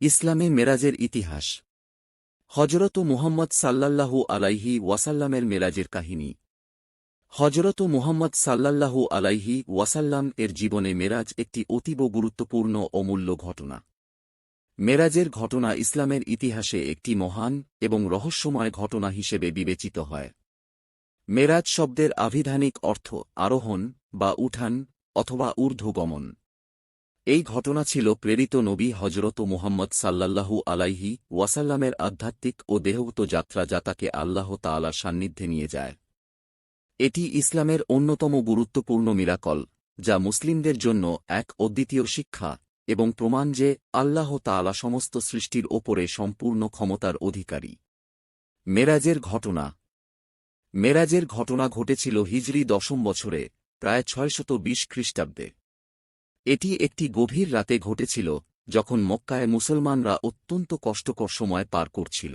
ইসলামে মেরাজের ইতিহাস। হজরত মুহাম্মদ সাল্লাল্লাহু আলাইহি ওয়াসাল্লামের মেরাজের কাহিনী। হজরত মুহাম্মদ সাল্লাল্লাহু আলাইহি ওয়াসাল্লাম এর জীবনে মেরাজ একটি অতীব গুরুত্বপূর্ণ অমূল্য ঘটনা। মেরাজের ঘটনা ইসলামের ইতিহাসে একটি মহান এবং রহস্যময় ঘটনা হিসেবে বিবেচিত হয়। মেরাজ শব্দের আভিধানিক অর্থ আরোহণ বা উঠান অথবা ঊর্ধ্বগমন। এই ঘটনা ছিল প্রেরিত নবী হজরত মুহাম্মদ সাল্লাল্লাহু আলাইহি ওয়াসাল্লামের আধ্যাত্মিক ও দেহগত যাত্রা যা তাকে আল্লাহ তাআলার সান্নিধ্যে নিয়ে যায়। এটি ইসলামের অন্যতম গুরুত্বপূর্ণ মিরাকল, যা মুসলিমদের জন্য এক অদ্বিতীয় শিক্ষা এবং প্রমাণ যে আল্লাহ তাআলা সমস্ত সৃষ্টির ওপরে সম্পূর্ণ ক্ষমতার অধিকারী। মেরাজের ঘটনা। মেরাজের ঘটনা ঘটেছিল হিজরি দশম বছরে, প্রায় ছয়শত বিশ খ্রিস্টাব্দে। এটি একটি গভীর রাতে ঘটেছিল, যখন মক্কায় মুসলমানরা অত্যন্ত কষ্টকর সময় পার করছিল।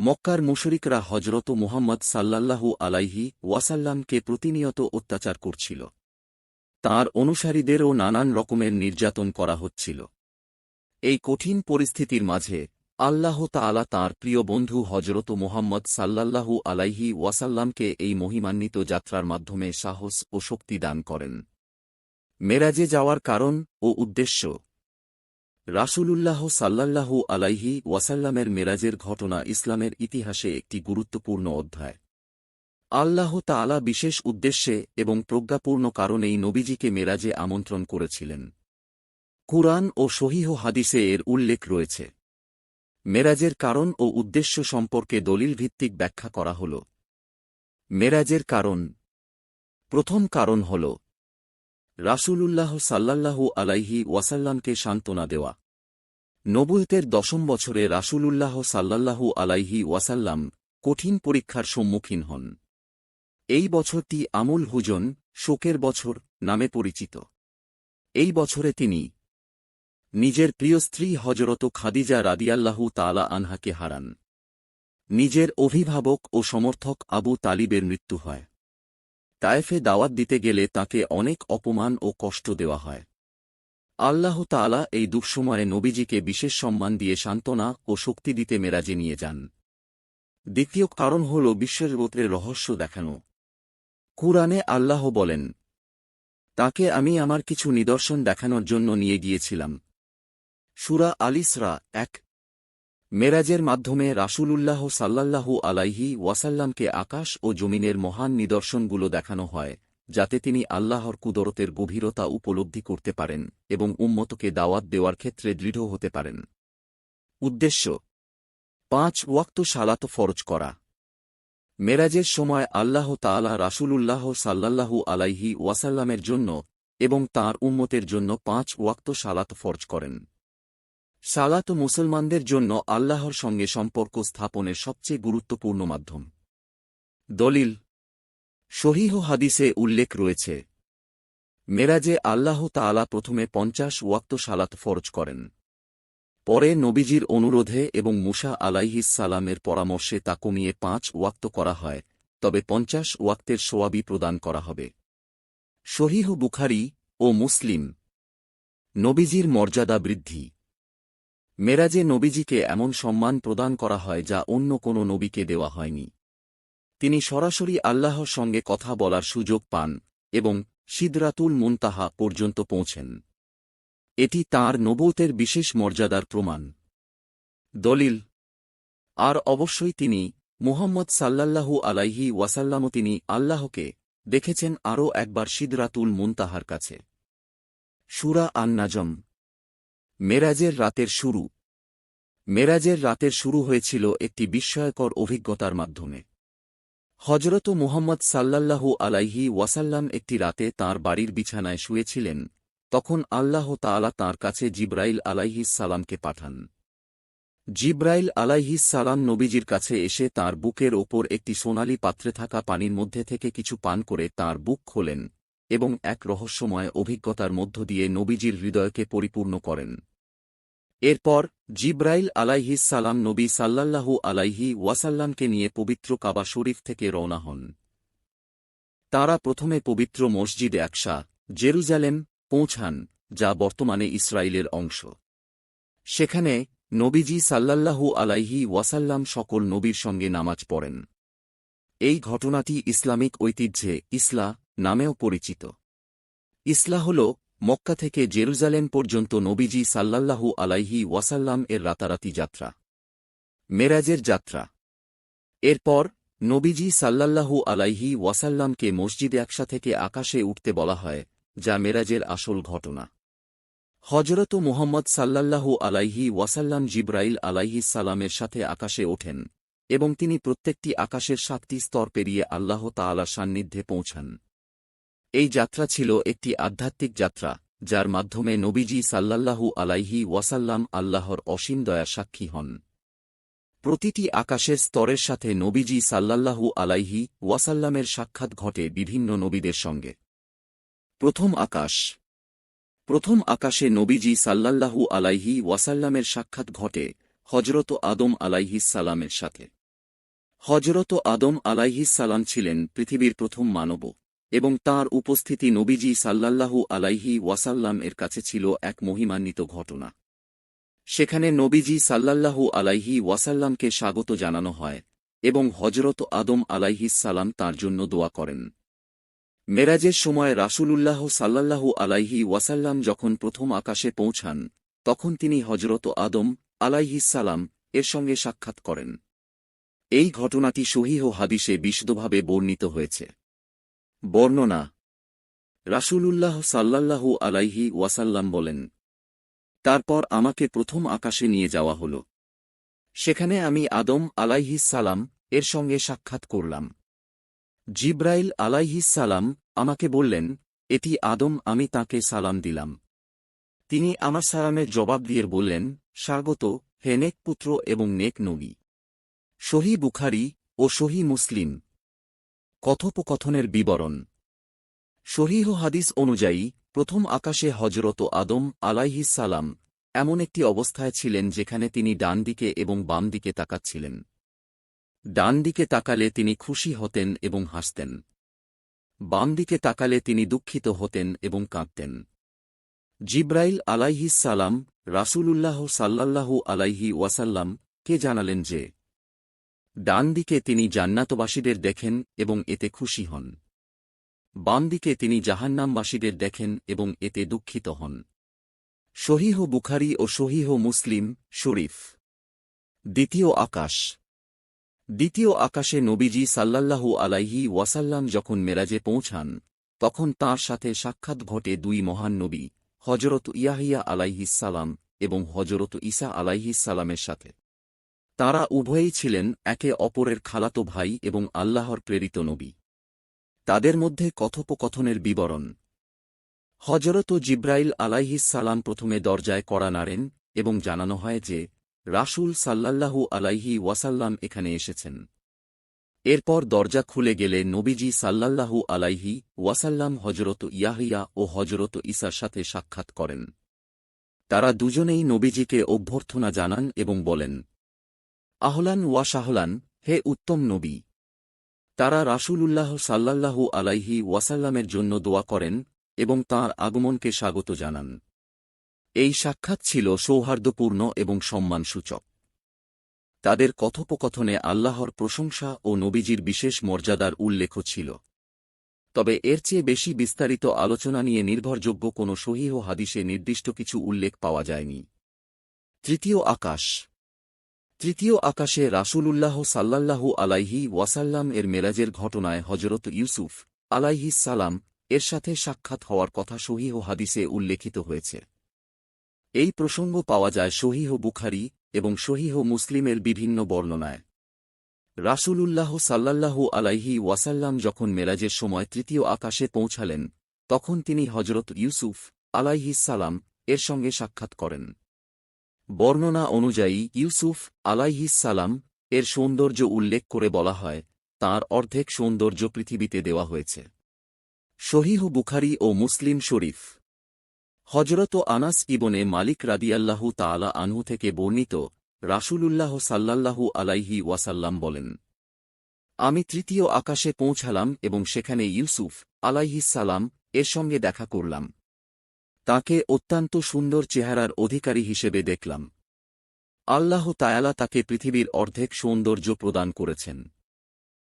মক্কার মুশরিকরা হজরত মুহাম্মদ সাল্লাল্লাহু আলাইহি ওয়াসাল্লামকে প্রতিনিয়ত অত্যাচার করছিল। তার অনুসারীদেরও নানান রকমের নির্যাতন করা হচ্ছিল। এই কঠিন পরিস্থিতির মাঝে আল্লাহ তাআলা তাঁর প্রিয় বন্ধু হজরত মুহাম্মদ সাল্লাল্লাহু আলাইহি ওয়াসাল্লামকে এই মহিমান্বিত যাত্রার মাধ্যমে সাহস ও শক্তি দান করেন। মেরাজে যাওয়ার কারণ ও উদ্দেশ্য। রাসূলুল্লাহ সাল্লাল্লাহু আলাইহি ওয়াসাল্লামের মেরাজের ঘটনা ইসলামের ইতিহাসে একটি গুরুত্বপূর্ণ অধ্যায়। আল্লাহ তাআলা বিশেষ উদ্দেশ্যে এবং প্রজ্ঞাপূর্ণ কারণেই নবীজিকে মেরাজে আমন্ত্রণ করেছিলেন। কুরআন ও সহিহ হাদিসে এর উল্লেখ রয়েছে। মেরাজের কারণ ও উদ্দেশ্য সম্পর্কে দলিল ভিত্তিক ব্যাখ্যা করা হল। মেরাজের কারণ। প্রথম কারণ হল রাসূলুল্লাহ সাল্লাল্লাহু আলাইহি ওয়াসাল্লামকে সান্ত্বনা দেওয়া। নবুয়তের দশম বছরে রাসূলুল্লাহ সাল্লাল্লাহু আলাইহি ওয়াসাল্লাম কঠিন পরীক্ষার সম্মুখীন হন। এই বছরটি আমুল হুজন, শোকের বছর নামে পরিচিত। এই বছরে তিনি নিজের প্রিয় স্ত্রী হজরত খাদিজা রাদিয়াল্লাহু তালা আনহাকে হারান। নিজের অভিভাবক ও সমর্থক আবু তালিবের মৃত্যু হয়। তায়েফে দাওয়াত দিতে গেলে তাকে অনেক অপমান ও কষ্ট দেওয়া হয়। আল্লাহ তাআলা এই দুঃসময়ে নবীজিকে বিশেষ সম্মান দিয়ে সান্ত্বনা ও শক্তি দিতে মেরাজে নিয়ে যান। দ্বিতীয় কারণ হল বিশ্বের গোত্রের রহস্য দেখানো। কুরআনে আল্লাহ বলেন, তাকে আমি আমার কিছু নিদর্শন দেখানোর জন্য নিয়ে গিয়েছিলাম। সুরা আলিসরা এক মেরাজের মাধ্যমে রাসূলুল্লাহ সাল্লাল্লাহু আলাইহি ওয়াসাল্লামকে আকাশ ও জমিনের মহান নিদর্শনগুলো দেখানো হয়, যাতে তিনি আল্লাহর কুদরতের গভীরতা উপলব্ধি করতে পারেন এবং উম্মতকে দাওয়াত দেওয়ার ক্ষেত্রে দৃঢ় হতে পারেন। উদ্দেশ্য, পাঁচ ওয়াক্ত সালাত ফরজ করা। মেরাজের সময় আল্লাহ তাআলা রাসূলুল্লাহ সাল্লাল্লাহু আলাইহি ওয়াসাল্লামের জন্য এবং তাঁর উম্মতের জন্য পাঁচ ওয়াক্ত সালাত ফরজ করেন। সালাত মুসলমানদের জন্য আল্লাহর সঙ্গে সম্পর্ক স্থাপনের সবচেয়ে গুরুত্বপূর্ণ মাধ্যম। দলিল। শহীহ হাদিসে উল্লেখ রয়েছে। মেরাজে আল্লাহ তাআলা প্রথমে পঞ্চাশ ওয়াক্ত সালাত ফরজ করেন। পরে নবীজির অনুরোধে এবং মুসা সালামের পরামর্শে তা কমিয়ে পাঁচ ওয়াক্ত করা হয়, তবে পঞ্চাশ ওয়াক্তের সোয়াবি প্রদান করা হবে। শহীহ বুখারি ও মুসলিম। নবীজির মর্যাদা বৃদ্ধি। মেরাজে নবীজিকে এমন সম্মান প্রদান করা হয় যা অন্য কোনো নবীকে দেওয়া হয়নি। তিনি সরাসরি আল্লাহর সঙ্গে কথা বলার সুযোগ পান এবং সিদরাতুল মুনতাহা পর্যন্ত পৌঁছেন। এটি তাঁর নবৌতের বিশেষ মর্যাদার প্রমাণ। দলিল, আর অবশ্যই তিনি মুহাম্মদ সাল্লাল্লাহু আলাইহি ওয়াসাল্লামও তিনি আল্লাহকে দেখেছেন আরও একবার সিদরাতুল মুনতাহার কাছে। সুরা আন্নাজম মেরাজের রাতের শুরু। মেরাজের রাতের শুরু হয়েছিল একটি বিস্ময়কর অভিজ্ঞতার মাধ্যমে। হজরত মুহাম্মদ সাল্লাল্লাহু আলাইহি ওয়াসাল্লাম একটি রাতে তার বাড়ির বিছানায় শুয়েছিলেন, তখন আল্লাহ তাআলা তাঁর কাছে জিব্রাইল আলাইহিস সালামকে পাঠান। জিব্রাইল আলাইহিস সালাম নবীজির কাছে এসে তার বুকের ওপর একটি সোনালি পাত্রে থাকা পানির মধ্যে থেকে কিছু পান করে তার বুক খোলেন এবং এক রহস্যময় অভিজ্ঞতার মধ্য দিয়ে নবীজির হৃদয়কে পরিপূর্ণ করেন। এরপর, জিব্রাইল আলাইহিস সালাম নবী সাল্লাল্লাহু আলাইহি ওয়াসাল্লামকে নিয়ে পবিত্র কাবা শরীফ থেকে রওনা হন। তাঁরা প্রথমে পবিত্র মসজিদে একশা জেরুজালেম, পৌঁছান, যা বর্তমানে ইসরায়েলের অংশ। সেখানে, নবীজি সাল্লাল্লাহু আলাইহি ওয়াসাল্লাম সকল নবীর সঙ্গে নামাজ পড়েন। এই ঘটনাটি ইসলামিক ঐতিহ্যে ইসলা নামেও পরিচিত। ইসলা হল মক্কা থেকে জেরুজালেম পর্যন্ত নবীজি সাল্লাল্লাহু আলাইহি ওয়াসাল্লাম এর রাতারাতি যাত্রা। মেরাজের যাত্রা। এরপর নবীজি সাল্লাল্লাহু আলাইহি ওয়াসাল্লামকে মসজিদে একসা থেকে আকাশে উঠতে বলা হয়, যা মেরাজের আসল ঘটনা। হজরত মুহম্মদ সাল্লাল্লাহু আলাইহি ওয়াসাল্লাম জিব্রাইল আলাইহি সালামের সাথে আকাশে ওঠেন এবং তিনি প্রত্যেকটি আকাশের সাতটি স্তর পেরিয়ে আল্লাহ তাআলা সান্নিধ্যে পৌঁছান। এই যাত্রা ছিল একটি আধ্যাত্মিক যাত্রা, যার মাধ্যমে নবীজি সাল্লাল্লাহু আলাইহি ওয়াসাল্লাম আল্লাহর অসীম দয়া সাক্ষী হন। প্রতিটি আকাশের স্তরের সাথে নবীজি সাল্লাল্লাহু আলাইহি ওয়াসাল্লামের সাক্ষাৎ ঘটে বিভিন্ন নবীদের সঙ্গে। প্রথম আকাশ। প্রথম আকাশে নবীজি সাল্লাল্লাহু আলাইহি ওয়াসাল্লামের সাক্ষাৎ ঘটে হজরত আদম সালামের সাথে। হজরত আদম সালাম ছিলেন পৃথিবীর প্রথম মানব। এবং তার উপস্থিতি নবীজি সাল্লাল্লাহু আলাইহি ওয়াসাল্লাম এর কাছে ছিল এক মহিমান্বিত ঘটনা। সেখানে নবীজি সাল্লাল্লাহু আলাইহি ওয়াসাল্লামকে স্বাগত জানানো হয় এবং হজরত আদম আলাইহিস সালাম তাঁর জন্য দোয়া করেন। মেরাজের সময় রাসূলুল্লাহ সাল্লাল্লাহু আলাইহি ওয়াসাল্লাম যখন প্রথম আকাশে পৌঁছান, তখন তিনি হজরত আদম আলাইহিস সালাম এর সঙ্গে সাক্ষাৎ করেন। এই ঘটনাটি সহিহ হাদিসে বিশদভাবে বর্ণিত হয়েছে। বর্ণনা। রাসূলুল্লাহ সাল্লাল্লাহু আলাইহি ওয়াসাল্লাম বলেন, তারপর আমাকে প্রথম আকাশে নিয়ে যাওয়া হল। সেখানে আমি আদম আলাইহি সালাম এর সঙ্গে সাক্ষাৎ করলাম। জিব্রাইল আলাইহিস সালাম আমাকে বললেন, এটি আদম, আমি তাকে সালাম দিলাম। তিনি আমার সালামের জবাব দিয়ে বললেন, স্বাগত হেনেক পুত্র এবং নেক নবী। সহি বুখারি ও সহি মুসলিম কথোপকথনের বিবরণ। সহিহ হাদিস অনুযায়ী, প্রথম আকাশে হজরত আদম সালাম এমন একটি অবস্থায় ছিলেন যেখানে তিনি ডান দিকে এবং বাম দিকে তাকাচ্ছিলেন। ডান দিকে তাকালে তিনি খুশি হতেন এবং হাসতেন। বাম দিকে তাকালে তিনি দুঃখিত হতেন এবং কাঁদতেন। জিব্রাইল আলাইহিস সালাম রাসূলুল্লাহ সাল্লাল্লাহু আলাইহি ওয়াসাল্লাম কে জানালেন যে ডান দিকে তিনি জান্নাতবাসীদের দেখেন এবং এতে খুশি হন। বাম দিকে তিনি জাহান্নামবাসীদের দেখেন এবং এতে দুঃখিত হন। সহিহ বুখারি ও সহিহ মুসলিম, শরীফ। দ্বিতীয় আকাশ। দ্বিতীয় আকাশে নবীজি সাল্লাল্লাহু আলাইহি ওয়াসাল্লাম যখন মেরাজে পৌঁছান, তখন তাঁর সাথে সাক্ষাৎ ঘটে দুই মহান নবী হজরত ইয়াহিয়া আলাইহিস সালাম এবং হজরত ঈসা আলাইহিসালামের সাথে। তাঁরা উভয়েই ছিলেন একে অপরের খালাতো ভাই এবং আল্লাহর প্রেরিত নবী। তাদের মধ্যে কথোপকথনের বিবরণ। হজরত জিব্রাইল আলাইহিসালাম প্রথমে দরজায় কড়া নাড়েন এবং জানানো হয় যে, রাসূল সাল্লাল্লাহু আলাইহি ওয়াসাল্লাম এখানে এসেছেন। এরপর দরজা খুলে গেলে নবীজি সাল্লাল্লাহু আলাইহি ওয়াসাল্লাম হজরত ইয়াহিয়া ও হজরত ঈসার সাথে সাক্ষাৎ করেন। তারা দুজনেই নবীজিকে অভ্যর্থনা জানান এবং বলেন আহলান ওয়া শাহলান, হে উত্তম নবী! তারা রাসূলুল্লাহ সাল্লাল্লাহু আলাইহি ওয়াসাল্লামের জন্য দোয়া করেন এবং তাঁর আগমনকে স্বাগত জানান। এই সাক্ষাৎ ছিল সৌহার্দ্যপূর্ণ এবং সম্মানসূচক। তাদের কথোপকথনে আল্লাহর প্রশংসা ও নবীজির বিশেষ মর্যাদার উল্লেখ ছিল। তবে এর চেয়ে বেশি বিস্তারিত আলোচনা নিয়ে নির্ভরযোগ্য কোনো সহিহ হাদিসে নির্দিষ্ট কিছু উল্লেখ পাওয়া যায়নি। তৃতীয় আকাশ তৃতীয় আকাশে রাসূলুল্লাহ সাল্লাল্লাহু আলাইহি ওয়াসাল্লাম এর মেরাজের ঘটনায় হজরত ইউসুফ আলাইহিস সালাম এর সাথে সাক্ষাৎ হওয়ার কথা সহিহ হাদিসে উল্লেখিত হয়েছে। এই প্রসঙ্গ পাওয়া যায় সহিহ বুখারি এবং সহিহ মুসলিমের বিভিন্ন বর্ণনায়। রাসূলুল্লাহ সাল্লাল্লাহু আলাইহি ওয়াসাল্লাম যখন মেরাজের সময় তৃতীয় আকাশে পৌঁছালেন, তখন তিনি হজরত ইউসুফ আলাইহিস সালাম এর সঙ্গে সাক্ষাৎ করেন। বর্ণনা অনুযায়ী ইউসুফ সালাম, এর সৌন্দর্য উল্লেখ করে বলা হয়, তার অর্ধেক সৌন্দর্য পৃথিবীতে দেওয়া হয়েছে। শহীহ বুখারি ও মুসলিম শরীফ। হজরত আনাস ইবনে মালিক রাদিয়াল্লাহু তাআলা আনহু থেকে বর্ণিত রাসূলুল্লাহ সাল্লাল্লাহু আলাইহি ওয়াসাল্লাম বলেন, আমি তৃতীয় আকাশে পৌঁছালাম এবং সেখানে ইউসুফ আলাইহিসালাম এর সঙ্গে দেখা করলাম। তাকে অত্যন্ত সুন্দর চেহারার অধিকারী হিসেবে দেখলাম। আল্লাহ তায়ালা তাকে পৃথিবীর অর্ধেক সৌন্দর্য প্রদান করেছেন।